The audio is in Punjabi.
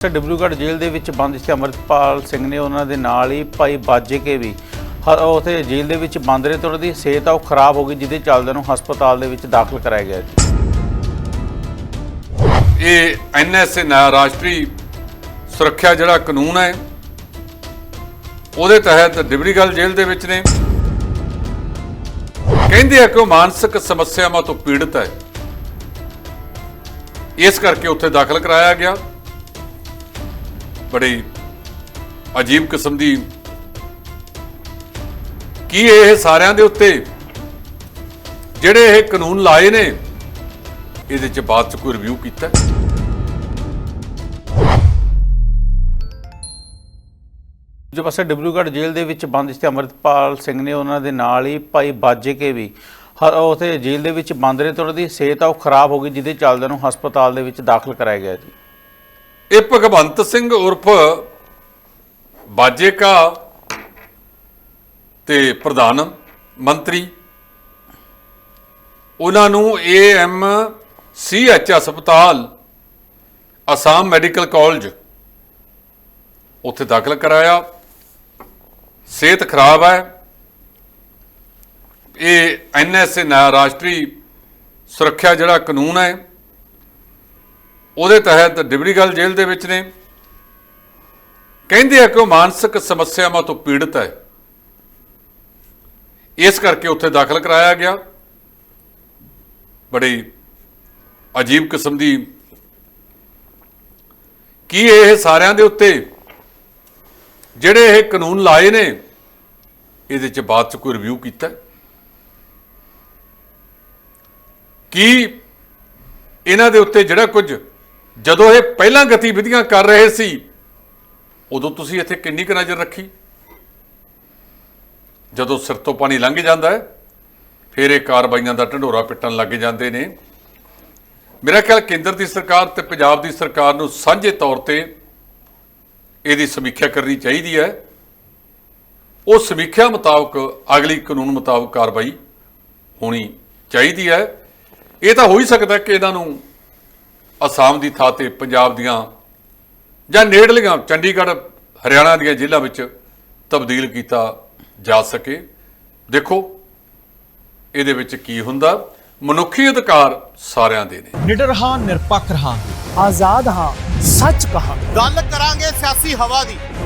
ਤੇ ਡਿਬਰੂਗੜ੍ਹ ਜੇਲ੍ਹ ਦੇ ਵਿੱਚ ਬੰਦ ਸੀ। ਅਮਰਪਾਲ ਸਿੰਘ ਨੇ ਉਹਨਾਂ ਦੇ ਨਾਲ ਹੀ ਭਾਈ ਬਾਜੇ ਕੇ ਵੀ ਹ- ਉਥੇ ਜੇਲ੍ਹ ਦੇ ਵਿੱਚ ਬੰਦ ਰਹੇ ਤੇ ਉਹਨਾਂ ਦੀ ਸਿਹਤ ਆ, ਉਹ ਖਰਾਬ ਹੋ ਗਈ, ਜਿਹਦੇ ਚੱਲਦੇ ਨੂੰ ਹਸਪਤਾਲ ਦੇ ਵਿੱਚ ਦਾਖਲ ਕਰਾਇਆ ਗਿਆ ਜੀ ਇਹ ਐਨਐਸਏ ਨਾ, ਰਾਸ਼ਟਰੀ ਸੁਰੱਖਿਆ ਜਿਹੜਾ ਕਾਨੂੰਨ ਹੈ, ਉਹਦੇ ਤਹਿਤ ਡਿਬਰੀਗਲ ਜੇਲ੍ਹ ਦੇ ਵਿੱਚ ਨੇ। ਕਹਿੰਦੇ ਆ ਕਿ ਉਹ ਮਾਨਸਿਕ ਸਮੱਸਿਆਵਾਂ ਤੋਂ ਪੀੜਤ ਹੈ। ਇਸ ਕਰਕੇ ਉੱਥੇ ਦਾਖਲ ਕਰਾਇਆ ਗਿਆ। ਬੜੀ ਅਜੀਬ ਕਿਸਮ ਦੀ ਕੀ ਇਹ ਸਾਰਿਆਂ ਦੇ ਉੱਤੇ ਜਿਹੜੇ ਇਹ ਕਾਨੂੰਨ ਲਾਏ ਨੇ, ਇਹਦੇ ਚ ਬਾਅਦ ਚ ਕੋਈ ਰਿਵਿਊ ਕੀਤਾ ਹੈ? ਜੋ ਪਾਸੇ ਡਿਬਰੂਗੜ੍ਹ ਜੇਲ੍ਹ ਦੇ ਵਿੱਚ ਬੰਦ ਸੀ ਅਮਰਪਾਲ ਸਿੰਘ ਨੇ ਉਹਨਾਂ ਦੇ ਨਾਲ ਹੀ ਭਾਈ ਬਾਜੇ ਕੇ ਵੀ ਹ- ਉਥੇ ਜੇਲ੍ਹ ਦੇ ਵਿੱਚ ਬੰਦ ਰਹੇ ਤੇ ਉਹਨਾਂ ਦੀ ਸਿਹਤ ਆ, ਉਹ ਖਰਾਬ ਹੋ ਗਈ, ਜਿਹਦੇ ਚੱਲਦਿਆਂ ਨੂੰ ਹਸਪਤਾਲ ਦੇ ਵਿੱਚ ਦਾਖਲ ਕਰਾਇਆ ਗਿਆ ਜੀ ਇਹ ਭਗਵੰਤ ਸਿੰਘ ਉਰਫ ਬਾਜੇਕਾ ਤੇ ਪ੍ਰਧਾਨ ਮੰਤਰੀ। ਉਹਨਾਂ ਨੂੰ ਏਐਮ ਸੀਐਚ ਹਸਪਤਾਲ, ਅਸਾਮ ਮੈਡੀਕਲ ਕਾਲਜ ਉੱਥੇ ਦਾਖਲ ਕਰਾਇਆ। ਸਿਹਤ ਖਰਾਬ ਹੈ। ਇਹ ਐਨਐਸਏ ਨਾ ਰਾਸ਼ਟਰੀ ਸੁਰੱਖਿਆ ਜਿਹੜਾ ਕਾਨੂੰਨ ਹੈ ਉਹਦੇ ਤਹਿਤ ਡਿਬਰੀਗਲ ਜੇਲ੍ਹ ਦੇ ਵਿੱਚ ਨੇ। ਕਹਿੰਦੇ ਆ ਕਿ ਉਹ ਮਾਨਸਿਕ ਸਮੱਸਿਆਵਾਂ ਤੋਂ ਪੀੜਤ ਹੈ। ਇਸ ਕਰਕੇ ਉੱਥੇ ਦਾਖਲ ਕਰਾਇਆ ਗਿਆ। ਬੜੀ ਅਜੀਬ ਕਿਸਮ ਦੀ ਕੀ ਇਹ ਸਾਰਿਆਂ ਦੇ ਉੱਤੇ? ਜਿਹੜੇ ਇਹ ਕਾਨੂੰਨ ਲਾਏ ਨੇ, ਇਹਦੇ ਚ ਬਾਅਦ ਚ ਕੋਈ ਰਿਵਿਊ ਕੀਤਾ ਕੀ ਇਹਨਾਂ ਦੇ ਉੱਤੇ ਜਿਹੜਾ ਕੁਝ ਜਦੋਂ ਇਹ ਪਹਿਲਾਂ ਗਤੀਵਿਧੀਆਂ ਕਰ ਰਹੇ ਸੀ, ਉਦੋਂ ਤੁਸੀਂ ਇੱਥੇ ਕਿੰਨੀ ਕੁ ਨਜ਼ਰ ਰੱਖੀ? ਜਦੋਂ ਸਿਰ ਤੋਂ ਪਾਣੀ ਲੰਘ ਜਾਂਦਾ ਹੈ, ਫਿਰ ਇਹ ਕਾਰਵਾਈਆਂ ਦਾ ਢੰਡੋਰਾ ਪਿੱਟਣ ਲੱਗ ਜਾਂਦੇ ਨੇ। ਮੇਰਾ ਖਿਆਲ ਕੇਂਦਰ ਦੀ ਸਰਕਾਰ ਤੇ ਪੰਜਾਬ ਦੀ ਸਰਕਾਰ ਨੂੰ ਸਾਂਝੇ ਤੌਰ ਤੇ ਇਹਦੀ ਸਮੀਖਿਆ ਕਰਨੀ ਚਾਹੀਦੀ ਹੈ। ਉਹ ਸਮੀਖਿਆ ਮੁਤਾਬਕ ਅਗਲੀ ਕਾਨੂੰਨ ਮੁਤਾਬਕ ਕਾਰਵਾਈ ਹੋਣੀ ਚਾਹੀਦੀ ਹੈ। ਇਹ ਤਾਂ ਹੋ ਹੀ ਸਕਦਾ ਕਿ ਇਹਨਾਂ ਨੂੰ ਅਸਾਮ ਦੀ ਥਾਂ ਤੇ ਪੰਜਾਬ ਦੀਆਂ ਜਾਂ ਨੇੜਲੀਆਂ ਚੰਡੀਗੜ੍ਹ ਹਰਿਆਣਾ ਦੀਆਂ ਜ਼ਿਲ੍ਹਾ ਵਿੱਚ ਤਬਦੀਲ ਕੀਤਾ ਜਾ ਸਕੇ। ਦੇਖੋ ਇਹਦੇ ਵਿੱਚ ਕੀ ਹੁੰਦਾ? ਮਨੁੱਖੀ ਅਧਿਕਾਰ ਸਾਰਿਆਂ ਦੇ ਨੇ। ਨਿਡਰ ਹਾਂ ਨਿਰਪੱਖ ਰਹਾਂਗੇ। ਆਜ਼ਾਦ ਹਾਂ ਸੱਚ ਕਹਾਂ ਗੱਲ ਕਰਾਂਗੇ ਸਿਆਸੀ ਹਵਾ ਦੀ।